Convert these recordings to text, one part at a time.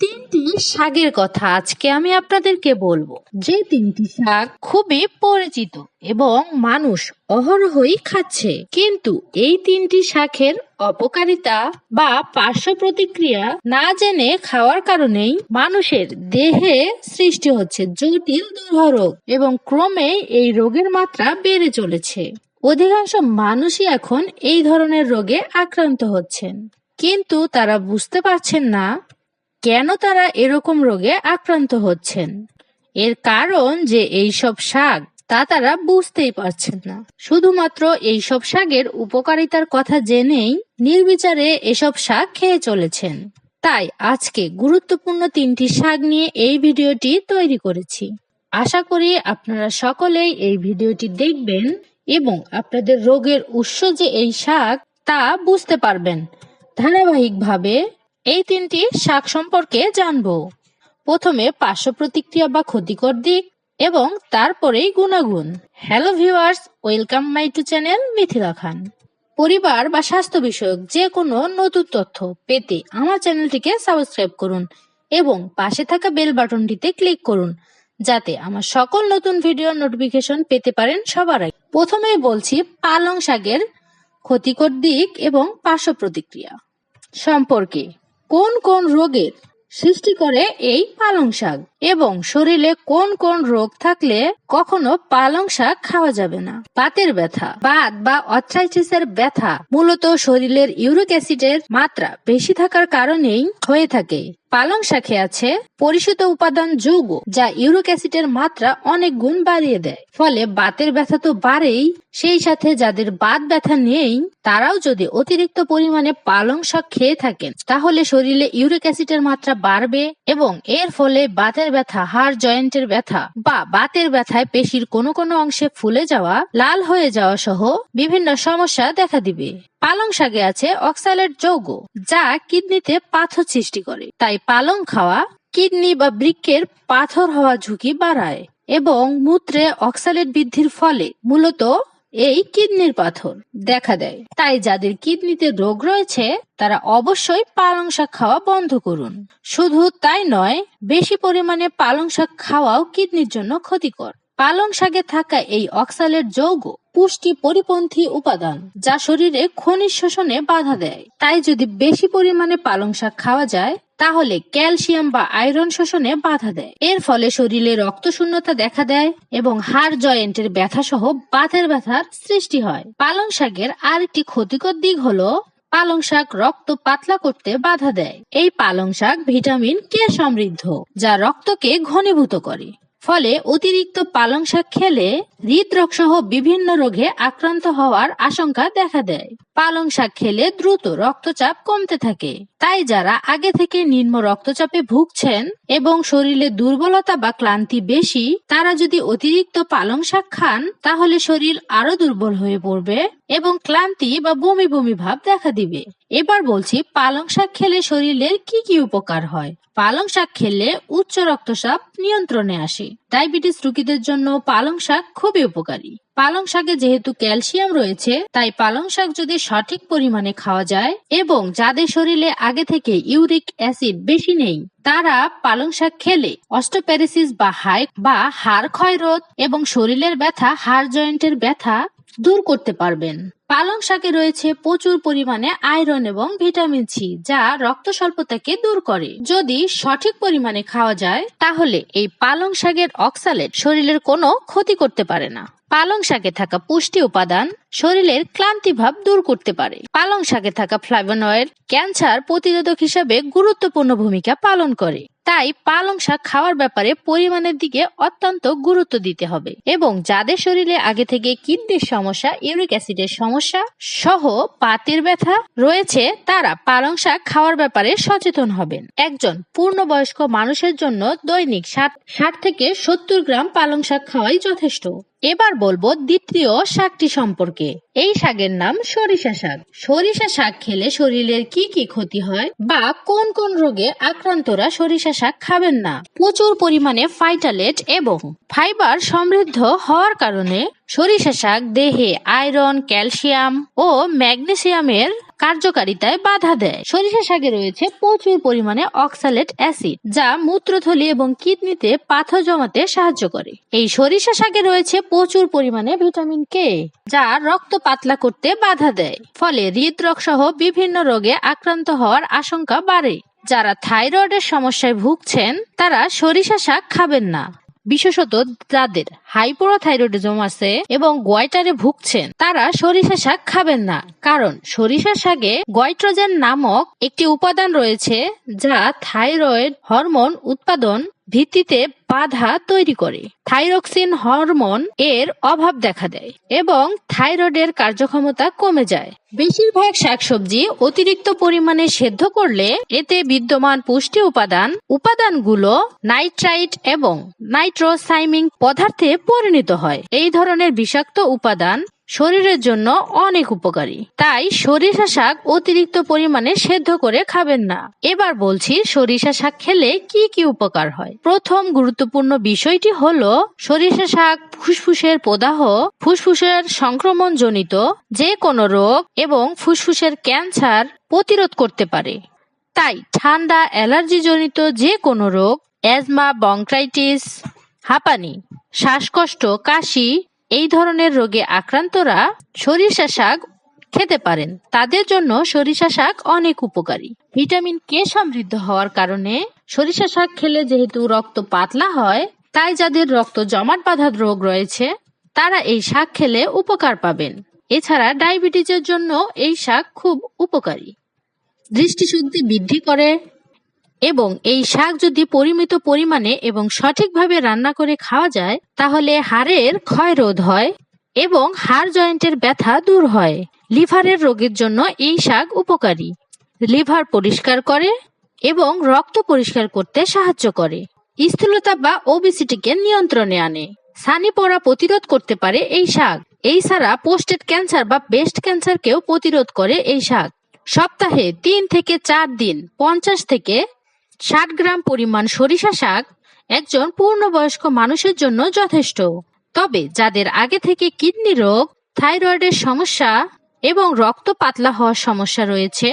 তিনটি শাকের কথা আজকে আমি আপনাদেরকে বলব। যে তিনটি শাক খুবই পরিচিত এবং মানুষ অহরহই খাচ্ছে। কিন্তু এই তিনটি শাকের অপকারিতা বা পার্শ্ব প্রতিক্রিয়া না জেনে খাওয়ার কারণেই মানুষের দেহে সৃষ্টি হচ্ছে জটিল দুর্হ রোগ এবং ক্রমে এই রোগের মাত্রা বেড়ে চলেছে। অধিকাংশ মানুষই এখন এই ধরনের রোগে আক্রান্ত হচ্ছেন। কিন্তু তারা বুঝতে পারছেন না কেন তারা এরকম রোগে আক্রান্ত হচ্ছেন? এর কারণ যে এইসব শাক, তা তারা বুঝতেই পারছেন না। শুধুমাত্র এইসব শাকের উপকারিতার কথা জেনেই নির্বিচারে এসব শাক খেয়ে চলেছেন। তাই আজকে গুরুত্বপূর্ণ তিনটি শাক নিয়ে এই ভিডিওটি তৈরি করেছি। আশা করি আপনারা সকলেই এই ভিডিওটি দেখবেন এবং আপনাদের রোগের উৎস যে এই শাক, তা বুঝতে পারবেন। ধারাবাহিকভাবে এই তিনটি শাক সম্পর্কে জানব। প্রথমে পার্শ্ব প্রতিক্রিয়া বা ক্ষতিকর দিক এবং তারপরেই গুণাগুণ। Hello viewers welcome my to channel Mithila Khan পরিবার বা স্বাস্থ্য বিষয়ক যে কোনো নতুন তথ্য পেতে আমার চ্যানেলটিকে সাবস্ক্রাইব করুন এবং পাশে থাকা বেল বাটনটিতে ক্লিক করুন, যাতে আমার সকল নতুন ভিডিওর নোটিফিকেশন পেতে পারেন সবার আগে। প্রথমেই বলছি পালং শাকের ক্ষতিকর দিক এবং পার্শ্ব প্রতিক্রিয়া সম্পর্কে। কোন কোন রোগের সৃষ্টি করে এই পালং শাক? এবং শরীরে কোন কোন রোগ থাকলে কখনো পালং শাক খাওয়া যাবে না? পাতের ব্যথা, বাত বা অথ্রাইটিসের ব্যথা মূলত শরীরের ইউরিক অ্যাসিডের মাত্রা বেশি থাকার কারণেই হয়ে থাকে। পালং শাকে আছে পরিশোধিত উপাদান যৌগ, যা ইউরিক অ্যাসিডের মাত্রা অনেক গুণ বাড়িয়ে দেয়। ফলে বাতের ব্যথা তো বাড়েই, সেই সাথে যাদের বাত ব্যথা নেই, তারাও যদি অতিরিক্ত পরিমাণে পালং শাক খেয়ে থাকেন, তাহলে শরীরে ইউরিক অ্যাসিডের মাত্রা বাড়বে এবং এর ফলে বাতের ব্যথা, হাড় জয়েন্টের ব্যথা বা বাতের ব্যথায় পেশির কোনো কোনো অংশে ফুলে যাওয়া, লাল হয়ে যাওয়া সহ বিভিন্ন সমস্যা দেখা দিবে। পালং শাকে আছে অক্সালেট যৌগ, যা কিডনিতে পাথর সৃষ্টি করে। তাই পালং খাওয়া কিডনি বা বৃক্ষের পাথর হওয়া ঝুঁকি বাড়ায় এবং মূত্রে অক্সালেট বৃদ্ধির ফলে মূলত এই কিডনির পাথর দেখা দেয়। তাই যাদের কিডনিতে রোগ রয়েছে, তারা অবশ্যই পালং শাক খাওয়া বন্ধ করুন। শুধু তাই নয়, বেশি পরিমাণে পালং শাক খাওয়াও কিডনির জন্য ক্ষতিকর। পালং শাকে থাকা এই অক্সালেট যৌগ পুষ্টি পরিপন্থী উপাদান, যা শরীরে খনিজ শোষণে বাধা দেয়। তাই যদি বেশি পরিমাণে পালং শাক খাওয়া যায়, তাহলে ক্যালসিয়াম বা আয়রন শোষণে বাধা দেয়। এর ফলে শরীরে রক্ত শূন্যতা দেখা দেয় এবং হাড় জয়েন্টের ব্যথা সহ বাতের ব্যথার সৃষ্টি হয়। পালং শাকের আরেকটি ক্ষতিকর দিক হলো, পালং শাক রক্ত পাতলা করতে বাধা দেয়। এই পালং শাক ভিটামিন কে সমৃদ্ধ, যা রক্তকে ঘনীভূত করে। ফলে অতিরিক্ত পালং শাক খেলে হৃদরোগ সহ বিভিন্ন রোগে আক্রান্ত হওয়ার আশঙ্কা দেখা দেয়। পালং শাক খেলে দ্রুত রক্তচাপ কমতে থাকে। তাই যারা আগে থেকে নিম্ন রক্তচাপে ভুগছেন এবং শরীরে দুর্বলতা বা ক্লান্তি বেশি, তারা যদি অতিরিক্ত পালং শাক খান, তাহলে শরীর আরও দুর্বল হয়ে পড়বে এবং ক্লান্তি বা বমি বমি ভাব দেখা দিবে। এবার বলছি পালং শাক খেলে শরীরের কি কি উপকার হয়? পালং শাক খেলে উচ্চ রক্তচাপ নিয়ন্ত্রণে আসে। ডায়াবেটিস রোগীদের জন্য পালং শাক খুবই উপকারী। পালং শাকে যেহেতু ক্যালসিয়াম রয়েছে, তাই পালং শাক যদি সঠিক পরিমাণে খাওয়া যায় এবং যাদের শরীরে আগে থেকে ইউরিক অ্যাসিড বেশি নেই, তারা পালং শাক খেলে অস্টোপ্যারিসিস বা হাই বা হাড় ক্ষয়রোধ এবং শরীরের ব্যথা, হাড় জয়েন্টের ব্যথা দূর করতে পারবেন। পালং শাকে রয়েছে প্রচুর পরিমাণে আয়রন এবং ভিটামিন সি, যা রক্ত স্বল্পতাকে দূর করে। যদি সঠিক পরিমাণে খাওয়া যায়, তাহলে এই পালং শাকের অক্সালেট শরীরের কোনো ক্ষতি করতে পারে না। পালং শাকে থাকা পুষ্টি উপাদান শরীরের ক্লান্তি ভাব দূর করতে পারে। পালং শাকে থাকা ফ্লাভোনয়েড ক্যান্সার প্রতিরোধক হিসাবে গুরুত্বপূর্ণ ভূমিকা পালন করে। তাই পালং শাক খাওয়ার ব্যাপারে পরিমাণের দিকে অত্যন্ত গুরুত্ব দিতে হবে এবং যাদের শরীরে আগে থেকে কিডনির সমস্যা, ইউরিক অ্যাসিডের সমস্যা সহ পাতের ব্যথা রয়েছে, তারা পালং শাক খাওয়ার ব্যাপারে সচেতন হবেন। একজন পূর্ণবয়স্ক মানুষের জন্য দৈনিক ষাট ষাট থেকে সত্তর গ্রাম পালং শাক খাওয়াই যথেষ্ট। এবার বলব দ্বিতীয় শাকটি সম্পর্কে। এই শাকের নাম সরিষা শাক। সরিষা শাক খেলে শরীরের কি কি ক্ষতি হয় বা কোন কোন রোগে আক্রান্তরা সরিষা শাক খাবেন না? প্রচুর পরিমাণে ফাইটালেট এবং ফাইবার সমৃদ্ধ হওয়ার কারণে সরিষা শাক দেহে আয়রন, ক্যালসিয়াম ও ম্যাগনেসিয়ামের কার্যকারিতায় বাধা দেয়। সরিষা শাকে রয়েছে প্রচুর পরিমাণে অক্সালেট অ্যাসিড, যা মূত্রথলি এবং কিডনিতে পাথর জমাতে সাহায্য করে। এই সরিষা শাকে রয়েছে প্রচুর পরিমাণে ভিটামিন কে যা রক্ত পাতলা করতে বাধা দেয়। ফলে হৃদরোগ সহ বিভিন্ন রোগে আক্রান্ত হওয়ার আশঙ্কা বাড়ে। যারা থাইরয়েডের সমস্যায় ভুগছেন, তারা সরিষা শাক খাবেন না। বিশেষত যাদের হাইপোরোথাইরয়েডিজম আছে এবং গোয়াইটারে ভুগছেন, তারা সরিষা শাক খাবেন না। কারণ সরিষা শাকে গয়ট্রোজেন নামক একটি উপাদান রয়েছে যা থাইরয়েড হরমোন উৎপাদন ভিত্তিতে বাধা তৈরি করে। থাইরক্সিন হরমোন এর অভাব দেখা দেয় এবং থাইরয়েডের কার্যক্ষমতা কমে যায়। বেশিরভাগ শাকসবজি অতিরিক্ত পরিমাণে সেদ্ধ করলে এতে বিদ্যমান পুষ্টি উপাদান, উপাদানগুলো নাইট্রাইট এবং নাইট্রোসাইমিং পদার্থে পরিণত হয়। এই ধরনের বিষাক্ত উপাদান শরীরের জন্য অনেক উপকারী। তাই সরিষা শাক অতিরিক্ত পরিমাণে সেদ্ধ করে খাবেন না। এবার বলছি সরিষা শাক খেলে কি কি উপকার হয়? প্রথম গুরুত্বপূর্ণ বিষয়টি হলো সরিষা শাক ফুসফুসের প্রদাহ, ফুসফুসের সংক্রমণ জনিত যে কোনো রোগ এবং ফুসফুসের ক্যান্সার প্রতিরোধ করতে পারে। তাই ঠান্ডা অ্যালার্জি জনিত যে কোনো রোগ, অ্যাজমা, বংক্রাইটিস, হাঁপানি, শ্বাসকষ্ট, কাশি এই ধরনের রোগে আক্রান্তরা সরিষা শাক খেতে পারেন। তাদের জন্য সরিষা শাক অনেক উপকারী। ভিটামিন কে সমৃদ্ধ হওয়ার কারণে সরিষা শাক খেলে যেহেতু রক্ত পাতলা হয়, তাই যাদের রক্ত জমাট বাঁধা রোগ রয়েছে, তারা এই শাক খেলে উপকার পাবেন। এছাড়া ডায়াবেটিসের জন্য এই শাক খুব উপকারী। দৃষ্টিশক্তি বৃদ্ধি করে এবং এই শাক যদি পরিমিত পরিমাণে এবং সঠিকভাবে রান্না করে খাওয়া যায়, তাহলে হাড়ের ক্ষয় রোধ হয় এবং হাড় জয়েন্টের ব্যথা দূর হয়। লিভারের রোগের জন্য এই শাক উপকারী। লিভার পরিষ্কার করে এবং রক্ত পরিষ্কার করতে সাহায্য করে। স্থূলতা বা ওবিসিটিকে নিয়ন্ত্রণে আনে। সানি পড়া প্রতিরোধ করতে পারে এই শাক। এই ছাড়া পোস্টেড ক্যান্সার বা ব্রেস্ট ক্যান্সারকেও প্রতিরোধ করে এই শাক। সপ্তাহে তিন থেকে চার দিন, পঞ্চাশ থেকে ষাট গ্রাম পরিমাণ সরিষা শাক একজন পূর্ণবয়স্ক মানুষের জন্য যথেষ্ট। তবে যাদের আগে থেকে কিডনি রোগ, থাইরয়েডের সমস্যা এবং রক্ত পাতলা হওয়ার সমস্যা রয়েছে,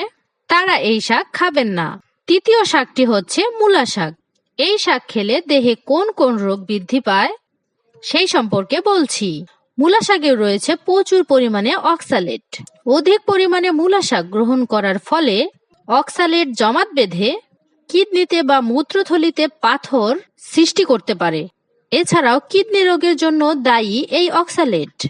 তারা এই শাক খাবেন না। তৃতীয় শাকটি হচ্ছে মূলা শাক। এই শাক খেলে দেহে কোন কোন রোগ বৃদ্ধি পায় সেই সম্পর্কে বলছি। মূলা শাকে রয়েছে প্রচুর পরিমাণে অক্সালেট। অধিক পরিমাণে মূলা শাক গ্রহণ করার ফলে অক্সালেট জমাট বেঁধে কিডনিতে বা মূত্রথলিতে পাথর সৃষ্টি করতে পারে। এছাড়াও কিডনি রোগের জন্য দায়ী এই অক্সালেট।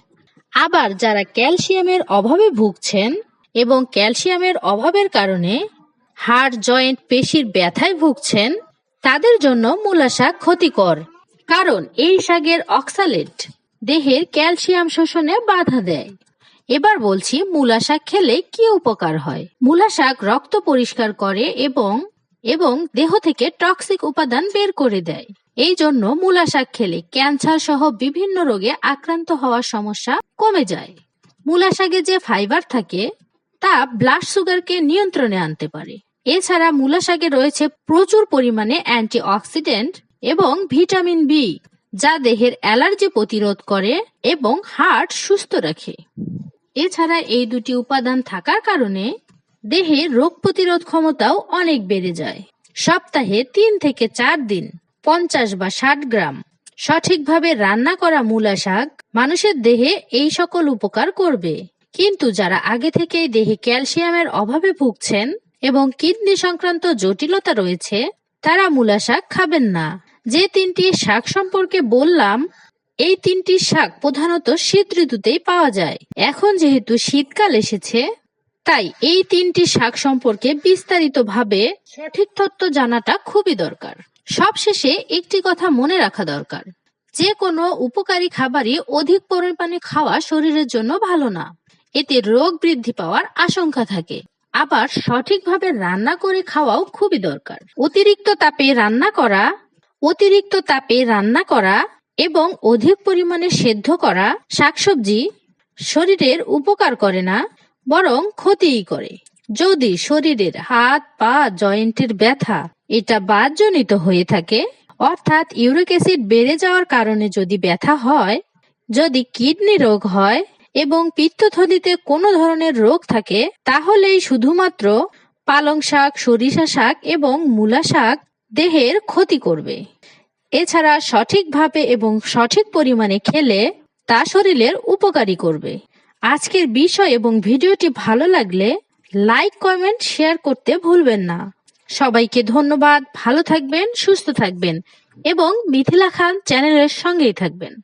আবার যারা ক্যালসিয়ামের অভাবে ভুগছেন এবং ক্যালসিয়ামের অভাবের কারণে হাড়, জয়েন্ট, পেশির ব্যথায় ভুগছেন, তাদের জন্য মূলা শাক ক্ষতিকর। কারণ এই শাকের অক্সালেট দেহের ক্যালসিয়াম শোষণে বাধা দেয়। এবার বলছি মূলা শাক খেলে কি উপকার হয়? মূলা শাক রক্ত পরিষ্কার করে এবং এবং দেহ থেকে টক্সিক উপাদান বের করে দেয়। এই জন্য মূলা শাক খেলে ক্যান্সার সহ বিভিন্ন রোগে আক্রান্ত হওয়ার সমস্যা কমে যায়। মূলা শাকে যে ফাইবার থাকে, তা ব্লাড সুগারকে নিয়ন্ত্রণে আনতে পারে। এছাড়া মূলা শাকে রয়েছে প্রচুর পরিমাণে অ্যান্টিঅক্সিডেন্ট এবং ভিটামিন বি, যা দেহের অ্যালার্জি প্রতিরোধ করে এবং হার্ট সুস্থ রাখে। এছাড়া এই দুটি উপাদান থাকার কারণে দেহে রোগ প্রতিরোধ ক্ষমতাও অনেক বেড়ে যায়। সপ্তাহে তিন থেকে চার দিন, পঞ্চাশ বা ষাট গ্রাম। সঠিকভাবে রান্না করা মূলা শাক মানুষের দেহে এই সকল উপকার করবে। কিন্তু যারা আগে থেকেই দেহে ক্যালসিয়ামের অভাবে ভুগছেন এবং কিডনি সংক্রান্ত জটিলতা রয়েছে, তারা মূলা শাক খাবেন না। যে তিনটি শাক সম্পর্কে বললাম, এই তিনটি শাক প্রধানত শীত ঋতুতেই পাওয়া যায়। এখন যেহেতু শীতকাল এসেছে তাই এই তিনটি শাক সম্পর্কে বিস্তারিতভাবে সঠিক তথ্য জানাটা খুবই দরকার। সবশেষে একটি কথা মনে রাখা দরকার। যে কোনো উপকারী খাবারই অধিক পরিমাণে খাওয়া শরীরের জন্য ভালো না। এতে রোগ বৃদ্ধি পাওয়ার আশঙ্কা থাকে। আবার সঠিকভাবে রান্না করে খাওয়াও খুবই দরকার। অতিরিক্ত তাপে রান্না করা, অতিরিক্ত তাপে রান্না করা এবং অধিক পরিমাণে সেদ্ধ করা শাকসবজি শরীরের উপকার করে না। বরং ক্ষতিই করে। যদি শরীরের হাত পা জয়েন্টের ব্যথা এটা বাদজনিত হয়ে থাকে, অর্থাৎ ইউরিক অ্যাসিড বেড়ে যাওয়ার কারণে যদি ব্যথা হয়, যদি কিডনি রোগ হয় এবং পিত্তথলিতে কোনো ধরনের রোগ থাকে, তাহলেই শুধুমাত্র পালং শাক, সরিষা শাক এবং মূলা শাক দেহের ক্ষতি করবে। এছাড়া সঠিকভাবে এবং সঠিক পরিমাণে খেলে তা শরীরের উপকারী করবে। আজকের বিষয় এবং ভিডিওটি ভালো লাগলে লাইক, কমেন্ট, শেয়ার করতে ভুলবেন না। সবাইকে ধন্যবাদ, ভালো থাকবেন, সুস্থ থাকবেন এবং মিথিলা খান চ্যানেলের সঙ্গেই থাকবেন।